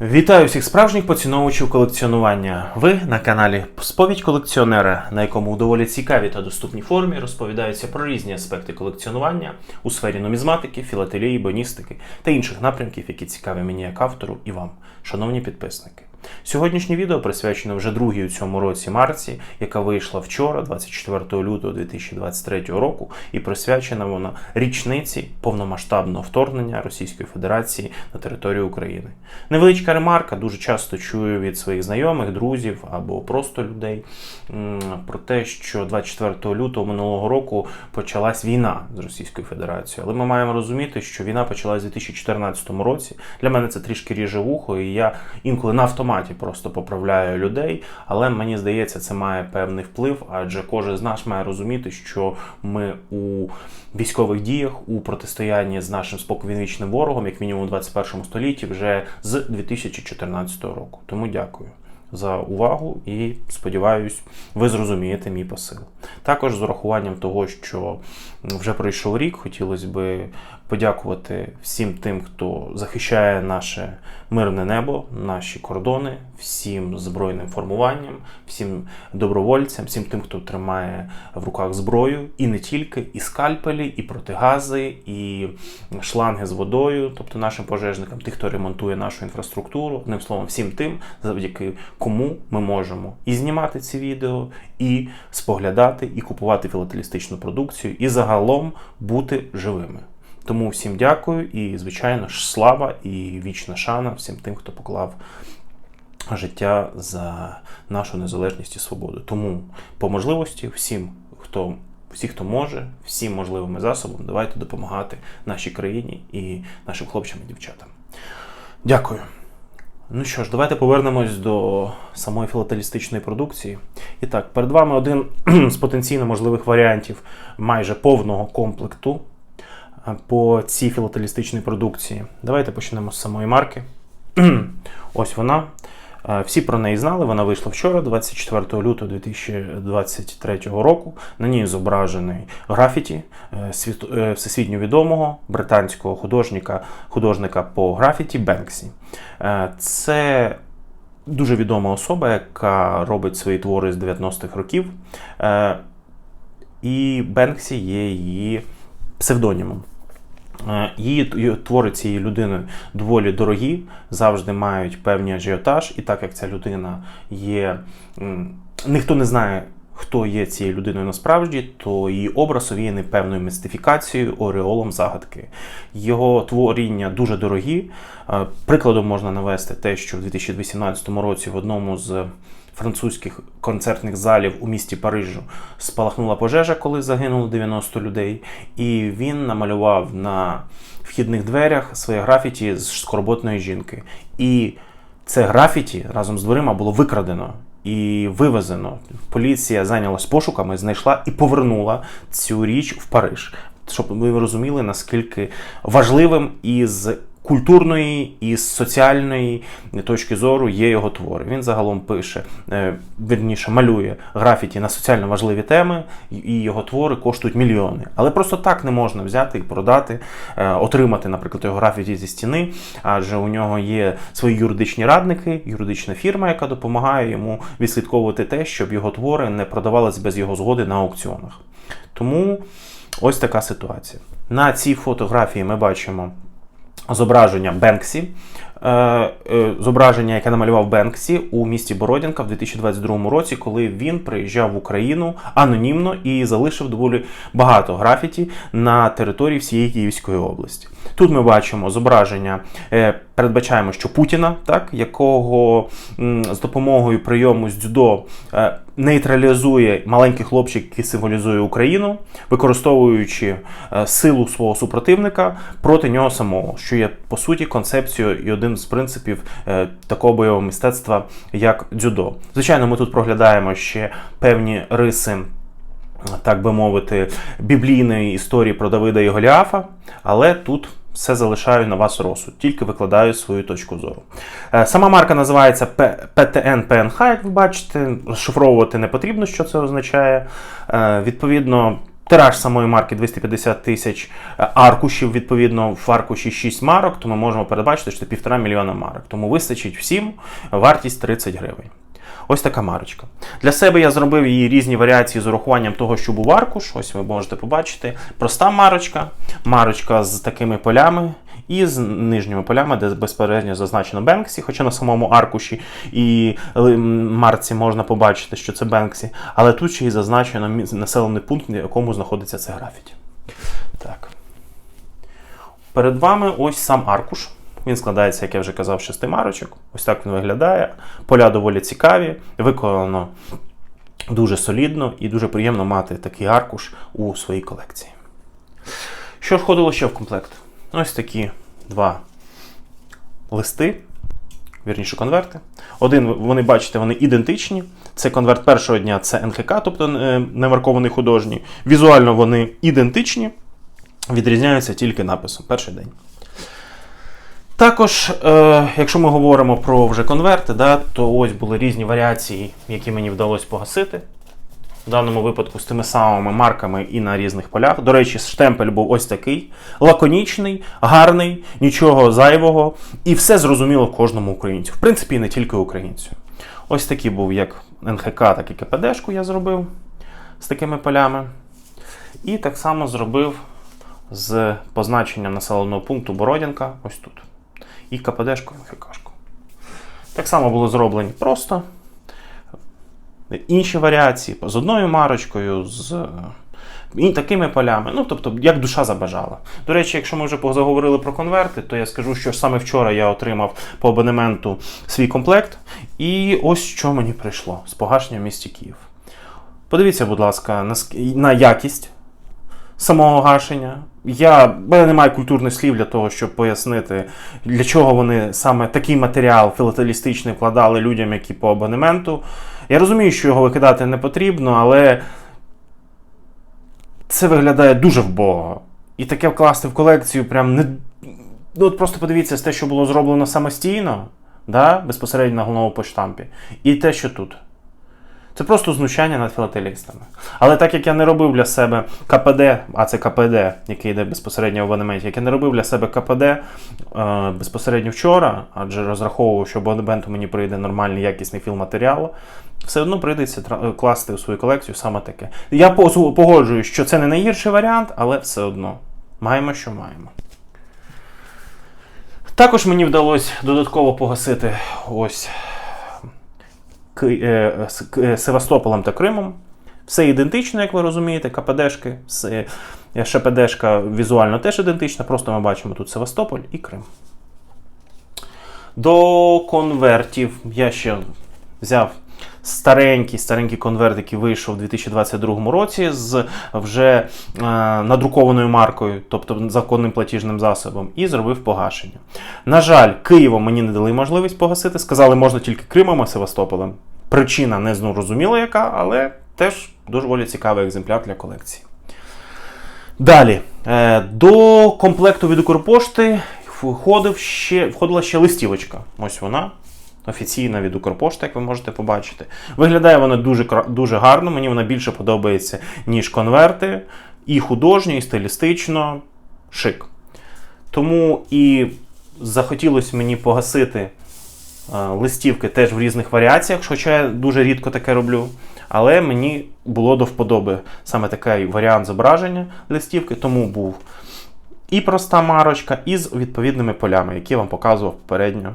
Вітаю всіх справжніх поціновувачів колекціонування. Ви на каналі Сповідь колекціонера, на якому у доволі цікавій та доступній формі розповідаються про різні аспекти колекціонування у сфері нумізматики, філателії, боністики та інших напрямків, які цікаві мені як автору і вам, шановні підписники. Сьогоднішнє відео присвячено вже другій у цьому році марці, яка вийшла вчора, 24 лютого 2023 року, і присвячена вона річниці повномасштабного вторгнення Російської Федерації на територію України. Невеличка ремарка, дуже часто чую від своїх знайомих, друзів або просто людей про те, що 24 лютого минулого року почалась війна з Російською Федерацією. Але ми маємо розуміти, що війна почалась у 2014 році. Для мене це трішки ріже вухо, і я інколи на автоматі просто поправляю людей. Але мені здається, це має певний вплив, адже кожен з нас має розуміти, що ми у військових діях у протистоянні з нашим споконвічним ворогом, як мінімум у 21 столітті, вже з 2014 року. Тому дякую. За увагу і сподіваюсь, ви зрозумієте мій посил. Також з урахуванням того, що вже пройшов рік, хотілося би подякувати всім тим, хто захищає наше мирне небо, наші кордони, всім збройним формуванням, всім добровольцям, всім тим, хто тримає в руках зброю, і не тільки, і скальпелі, і протигази, і шланги з водою, тобто нашим пожежникам, тих, хто ремонтує нашу інфраструктуру, одним словом, всім тим, завдяки кому ми можемо і знімати ці відео, і споглядати, і купувати філателістичну продукцію, і загалом бути живими. Тому всім дякую і, звичайно ж, слава і вічна шана всім тим, хто поклав життя за нашу незалежність і свободу. Тому по можливості всім, хто всі, хто може, всім можливими засобами, давайте допомагати нашій країні і нашим хлопцям і дівчатам. Дякую. Ну що ж, давайте повернемось до самої філателістичної продукції. І так, перед вами один з потенційно можливих варіантів майже повного комплекту е, по цій філателістичній продукції. Давайте почнемо з самої марки. Ось вона. Е, Всі про неї знали. Вона вийшла вчора, 24 лютого 2023 року. На ній зображений графіті е, е, всесвітньо відомого британського художника, художника по графіті Бенксі. Це дуже відома особа, яка робить свої твори з 90-х років. І Бенксі є її псевдонімом. Е, Її твори цієї людини доволі дорогі, завжди мають певний ажіотаж, і так як ця людина є, ніхто не знає, хто є цією людиною насправді, то її образ овіяний певною містифікацією, ореолом загадки. Його творіння дуже дорогі. Е, Прикладом можна навести те, що в 2018 році в одному з французьких концертних залів у місті Парижу спалахнула пожежа, коли загинуло 90 людей, і він намалював на вхідних дверях своє графіті з скорботної жінки. І це графіті разом з дверима було викрадено і вивезено. Поліція зайнялась пошуками, знайшла і повернула цю річ в Париж. Щоб ви розуміли, наскільки важливим із культурної і соціальної точки зору є його твори. Він загалом пише, е, вірніше малює графіті на соціально важливі теми, і його твори коштують мільйони. Але просто так не можна взяти і продати, е, отримати, наприклад, його графіті зі стіни, адже у нього є свої юридичні радники, юридична фірма, яка допомагає йому відслідковувати те, щоб його твори не продавались без його згоди на аукціонах. Тому ось така ситуація. На цій фотографії ми бачимо зображення Бенксі. Е, е, Зображення, яке намалював Бенксі у місті Бородянка в 2022 році, коли він приїжджав в Україну анонімно і залишив доволі багато графіті на території всієї Київської області. Тут ми бачимо зображення, е, передбачаємо, що Путіна, так, якого з допомогою прийому з дзюдо нейтралізує маленький хлопчик, який символізує Україну, використовуючи силу свого супротивника проти нього самого, що є по суті концепцією і один з принципів е, такого бойового мистецтва, як дзюдо. Звичайно, ми тут проглядаємо ще певні риси. Так би мовити, біблійної історії про Давида і Голіафа, але тут все залишаю на вас розсуд, тільки викладаю свою точку зору. Е, Сама марка називається PTN PNH, як ви бачите, розшифровувати не потрібно, що це означає. Е, Відповідно, Тираж самої марки 250 тисяч е, аркушів, відповідно, в аркуші 6 марок, то ми можемо передбачити, що це півтора мільйона марок. Тому вистачить всім вартість 30 гривень. Ось така марочка. Для себе я зробив її різні варіації з урахуванням того, що був аркуш. Ось ви можете побачити. Проста марочка, марочка з такими полями. І з нижніми полями, де безперечно зазначено Бенксі, хоча на самому аркуші і е, марці можна побачити, що це Бенксі, але тут ще й зазначено населений пункт, в якому знаходиться це графіті. Так. Перед вами ось сам аркуш. Він складається, як я вже казав, шести марочок. Ось так він виглядає. Поля доволі цікаві, виконано дуже солідно і дуже приємно мати такий аркуш у своїй колекції. Що входило ще в комплект? Ось такі два листи, вірніше конверти. Один, вони бачите, вони ідентичні. Це конверт першого дня, це НХК, тобто е, немаркований художній. Візуально вони ідентичні, відрізняються тільки написом. Перший день. Також, е, якщо ми говоримо про вже конверти, да, то ось були різні варіації, які мені вдалося погасити. В даному випадку з тими самими марками і на різних полях. До речі, штемпель був ось такий: лаконічний, гарний, нічого зайвого, і все зрозуміло кожному українцю. В принципі, не тільки українцю. Ось такий був як НХК, так і КПДшку я зробив з такими полями. І так само зробив з позначенням населеного пункту Бородянка ось тут. І КПДшку, і НХКшку. Так само було зроблені просто інші варіації з одною марочкою, з е, і такими полями. Ну, тобто, як душа забажала. До речі, якщо ми вже заговорили про конверти, то я скажу, що саме вчора я отримав по абонементу свій комплект. І ось що мені прийшло з погашення в місті Київ. Подивіться, будь ласка, на, якість самого гашення. Я мене немає культурних слів для того, щоб пояснити, для чого вони саме такий матеріал філателістичний вкладали людям, які по абонементу. Я розумію, що його викидати не потрібно, але це виглядає дуже вбого. І таке вкласти в колекцію прям не. Ну, от просто подивіться те, що було зроблено самостійно, да, безпосередньо на головному поштампі, і те, що тут. Це просто знущання над філателістами. Але так як я не робив для себе КПД, а це КПД, який йде безпосередньо в абонементі, як я не робив для себе КПД е, безпосередньо вчора, адже розраховував, що абонементу мені прийде нормальний якісний філматеріал, все одно прийдеться тра- класти у свою колекцію саме таке. Я погоджуюсь, що це не найгірший варіант, але все одно маємо, що маємо. Також мені вдалося додатково погасити ось е, е, Севастополем та Кримом. Все ідентично, як ви розумієте, КПДшки, с- е, ШПДшка візуально теж ідентична, просто ми бачимо тут Севастополь і Крим. До конвертів я ще взяв старенький старенький конверт, який вийшов у 2022 році з вже е, надрукованою маркою, тобто законним платіжним засобом, і зробив погашення. На жаль, Києвом мені не дали можливість погасити. Сказали, можна тільки Кримом, а Севастополем. Причина не зрозуміла яка, але теж доволі цікавий екземпляр для колекції. Далі. Е, До комплекту від Укрпошти входив ще, входила ще листівочка. Ось вона. Офіційна від Укрпошти, як ви можете побачити. Виглядає вона дуже, дуже гарно, мені вона більше подобається, ніж конверти. І художньо, і стилістично шик. Тому і захотілося мені погасити е, листівки теж в різних варіаціях, хоча я дуже рідко таке роблю. Але мені було до вподоби саме такий варіант зображення листівки, тому був і проста марочка, і з відповідними полями, які я вам показував попередньо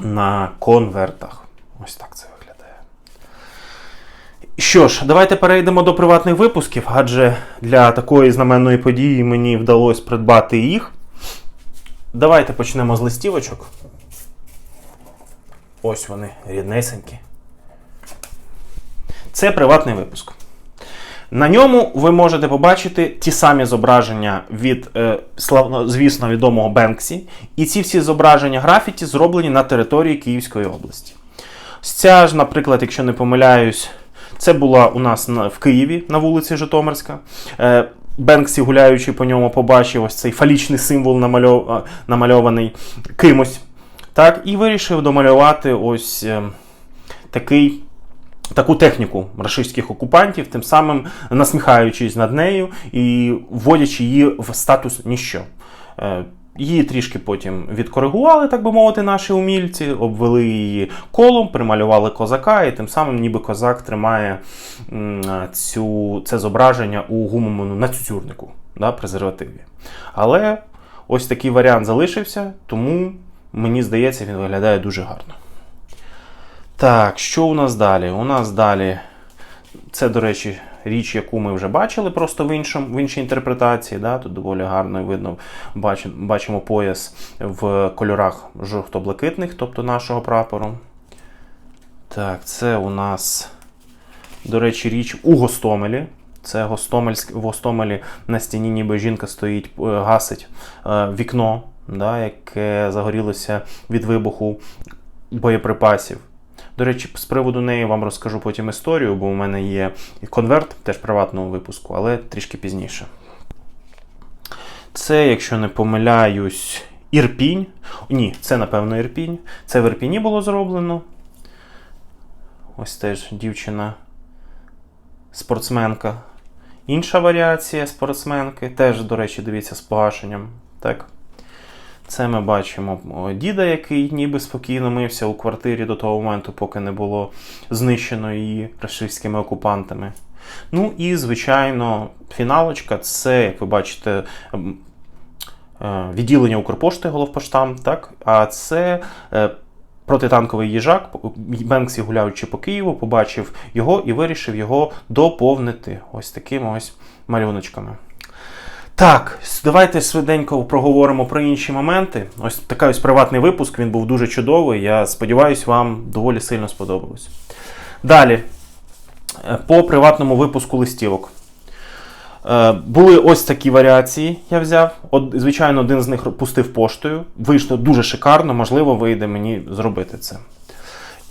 на конвертах. Ось так це виглядає. Що ж, давайте перейдемо до приватних випусків, адже для такої знаменної події мені вдалося придбати їх. Давайте почнемо з листівочок. Ось вони, ріднесенькі. Це приватний випуск. На ньому ви можете побачити ті самі зображення від, е, славно, звісно, відомого Бенксі. І ці всі зображення графіті зроблені на території Київської області. Ця ж, наприклад, якщо не помиляюсь, це була у нас в Києві на вулиці Житомирська. Е, Бенксі, гуляючи по ньому, побачив ось цей фалічний символ намальов, намальований кимось. Так, і вирішив домалювати ось е, такий таку техніку рашистських окупантів, тим самим насміхаючись над нею і вводячи її в статус ніщо. Е, Її трішки потім відкоригували, так би мовити, наші умільці, обвели її колом, прималювали козака, і тим самим ніби козак тримає цю, це зображення у гумовому нацюцюрнику, да, презервативі. Але ось такий варіант залишився, тому мені здається, він виглядає дуже гарно. Так, що у нас далі? У нас далі це, до речі, річ, яку ми вже бачили, просто в, іншому, в іншій інтерпретації. Да? Тут доволі гарно видно, бачимо, пояс в кольорах жовто-блакитних, тобто нашого прапору. Так, це у нас, до речі, річ у Гостомелі. Це в Гостомелі на стіні, ніби жінка стоїть, е, гасить е, вікно, да, яке загорілося від вибуху боєприпасів. До речі, з приводу неї вам розкажу потім історію, бо у мене є конверт теж приватного випуску, але трішки пізніше. Це, якщо не помиляюсь, Ірпінь. Ні, це, напевно, Ірпінь. Це в Ірпіні було зроблено. Ось теж дівчина спортсменка. Інша варіація спортсменки, теж, до речі, дивіться, з погашенням. Так. Це ми бачимо діда, який ніби спокійно мився у квартирі до того моменту, поки не було знищено її рашистськими окупантами. Ну і, звичайно, фіналочка це, як ви бачите, е, відділення Укрпошти головпоштам, так? а це е, протитанковий їжак. Бенксі, гуляючи по Києву, побачив його і вирішив його доповнити ось такими ось малюночками. Так, давайте швиденько проговоримо про інші моменти. Ось такий ось приватний випуск, він був дуже чудовий. Я сподіваюся, вам доволі сильно сподобалось. Далі, по приватному випуску листівок. Е, Були ось такі варіації, я взяв. От, звичайно, один з них пустив поштою. Вийшло дуже шикарно, можливо, вийде мені зробити це.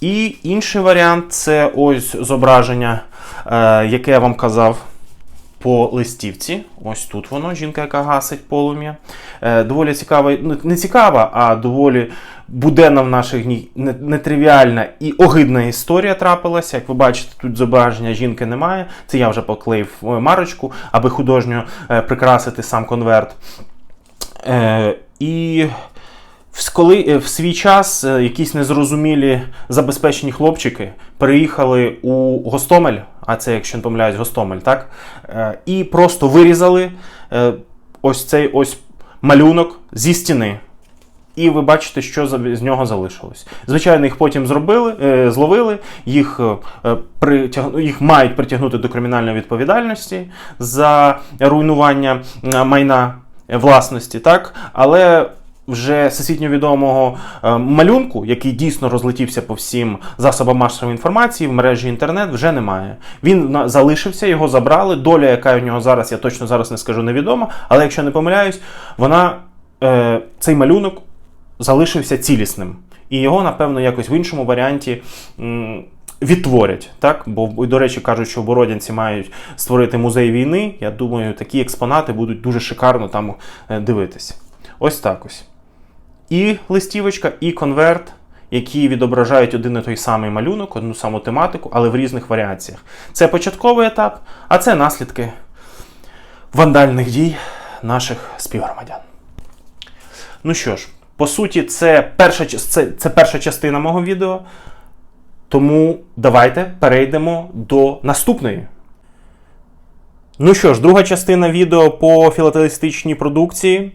І інший варіант це ось зображення, е, яке я вам казав по листівці. Ось тут воно, жінка, яка гасить полум'я. Е, доволі цікава, ну не цікава, а доволі буденна в наших не- нетривіальна і огидна історія трапилася. Як ви бачите, тут зображення жінки немає. Це я вже поклеїв е, марочку, аби художньо е, прикрасити сам конверт. І коли е, в свій час е, якісь незрозумілі забезпечені хлопчики приїхали у Гостомель, а це, якщо не помиляюсь, Гостомель, так? Е, І просто вирізали ось цей ось малюнок зі стіни. І ви бачите, що з нього залишилось. Звичайно, їх потім зробили, зловили, їх, е, притяг... їх мають притягнути до кримінальної відповідальності за руйнування майна власності, так? Але вже всесвітньо відомого е, малюнку, який дійсно розлетівся по всім засобам масової інформації в мережі інтернет, вже немає. Він залишився, його забрали. Доля, яка у нього зараз, я точно зараз не скажу, невідома. Але якщо не помиляюсь, вона е, цей малюнок залишився цілісним. І його, напевно, якось в іншому варіанті. Відтворять, так? Бо, до речі, кажуть, що бородянці мають створити музей війни. Я думаю, такі експонати будуть дуже шикарно там е, дивитися. Ось так ось. І листівочка, і конверт, які відображають один і той самий малюнок, одну саму тематику, але в різних варіаціях. Це початковий етап, а це наслідки вандальних дій наших співгромадян. Ну що ж, по суті, це перша, це, це перша частина мого відео. Тому давайте перейдемо до наступної. Ну що ж, друга частина відео по філателістичній продукції.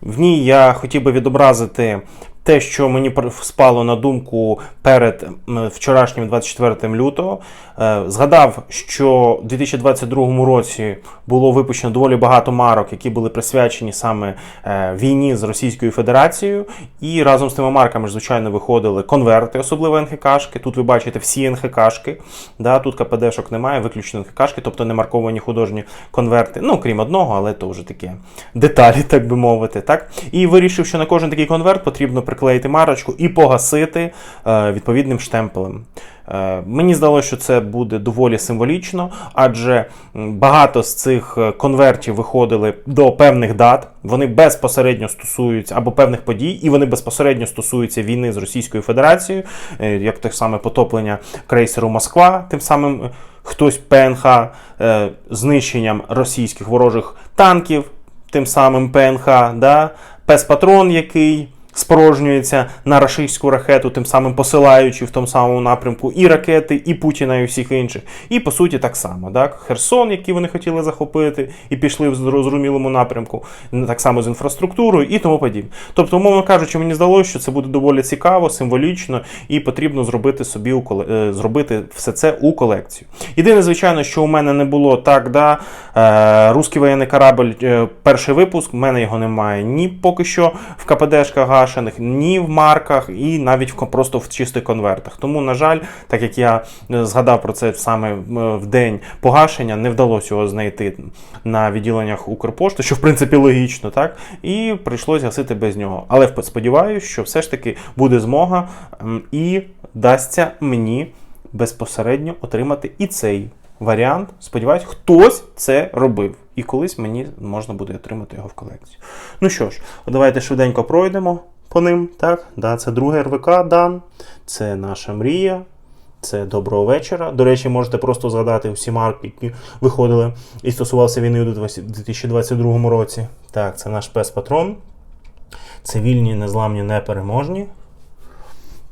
В ній я хотів би відобразити те, що мені спало на думку перед вчорашнім 24 лютого. Е, Згадав, що в 2022 році було випущено доволі багато марок, які були присвячені саме е, війні з Російською Федерацією. І разом з тими марками, звичайно, виходили конверти, особливо НХКшки. Тут ви бачите всі НХКшки. Да, тут КПДшок немає, виключно НХКшки, тобто не марковані художні конверти. Ну, крім одного, але то вже таке деталі, так би мовити. Так? І вирішив, що на кожен такий конверт потрібно приклеїти марочку і погасити е, відповідним штемпелем. Е, Мені здалося, що це буде доволі символічно, адже багато з цих е, конвертів виходили до певних дат. Вони безпосередньо стосуються або певних подій, і вони безпосередньо стосуються війни з Російською Федерацією, як те саме потоплення крейсеру Москва, тим самим хтось ПНХ, знищенням російських ворожих танків, тим самим ПНХ, да? пес-патрон, який спорожнюється на рашистську ракету, тим самим посилаючи в тому самому напрямку і ракети, і Путіна, і всіх інших. І по суті так само. Так? Херсон, який вони хотіли захопити, і пішли в зрозумілому напрямку, так само з інфраструктурою і тому подібне. Тобто, умовно кажучи, мені здалося, що це буде доволі цікаво, символічно, і потрібно зробити собі у коле- е, зробити все це у колекцію. Єдине, звичайно, що у мене не було так, да, е, Руський воєнний корабль, е, перший випуск, в мене його немає ні поки що в КПДшках гашених, ні в марках, і навіть просто в чистих конвертах. Тому, на жаль, так як я е, згадав про це саме е, в день погашення, не вдалося його знайти на відділеннях Укрпошти, що в принципі логічно, так? І прийшлось гасити без нього. Але сподіваюся, що все ж таки буде змога і дасться мені безпосередньо отримати і цей варіант. Сподіваюсь, хтось це робив. І колись мені можна буде отримати його в колекцію. Ну що ж, давайте швиденько пройдемо по ним. Так, да, це другий РВК Дан, це наша мрія. Це доброго вечора. До речі, можете просто згадати всі марки, які виходили і стосувалися війни у 2022 році. Так, це наш пес Патрон. Це вільні, незламні, непереможні.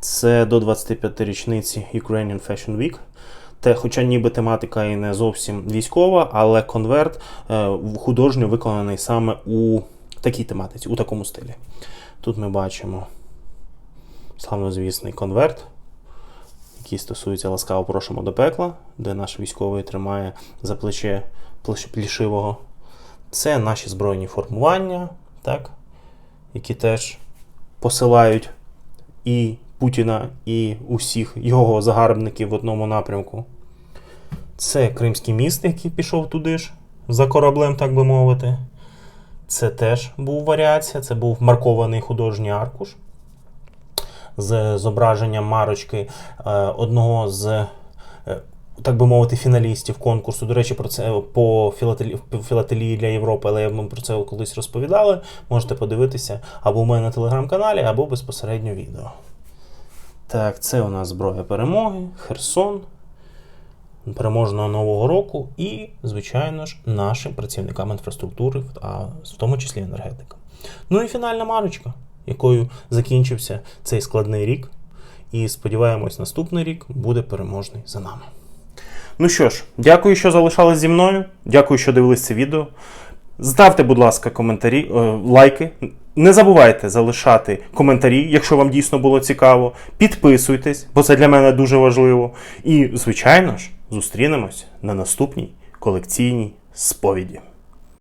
Це до 25-річниці Ukrainian Fashion Week. Те, хоча ніби тематика і не зовсім військова, але конверт е, художньо виконаний саме у такій тематиці, у такому стилі. Тут ми бачимо славнозвісний конверт, який стосується ласкаво прошимо до пекла, де наш військовий тримає за плече плішивого. Це наші збройні формування, так, які теж посилають і Путіна, і усіх його загарбників в одному напрямку. Це Кримський міст, який пішов туди ж, за кораблем, так би мовити. Це теж був варіація, це був маркований художній аркуш з зображенням марочки е, одного з, е, так би мовити, фіналістів конкурсу. До речі, про це по філателі, філателії для Європи, але ми про це колись розповідали. Можете подивитися або у мене на телеграм-каналі, або безпосередньо відео. Так, це у нас зброя перемоги, Херсон, переможного Нового року і, звичайно ж, нашим працівникам інфраструктури, а в тому числі енергетикам. Ну і фінальна марочка, якою закінчився цей складний рік. І сподіваємось, наступний рік буде переможний за нами. Ну що ж, дякую, що залишались зі мною. Дякую, що дивились це відео. Ставте, будь ласка, коментарі, е, лайки. Не забувайте залишати коментарі, якщо вам дійсно було цікаво. Підписуйтесь, бо це для мене дуже важливо. І, звичайно ж, зустрінемось на наступній колекційній сповіді.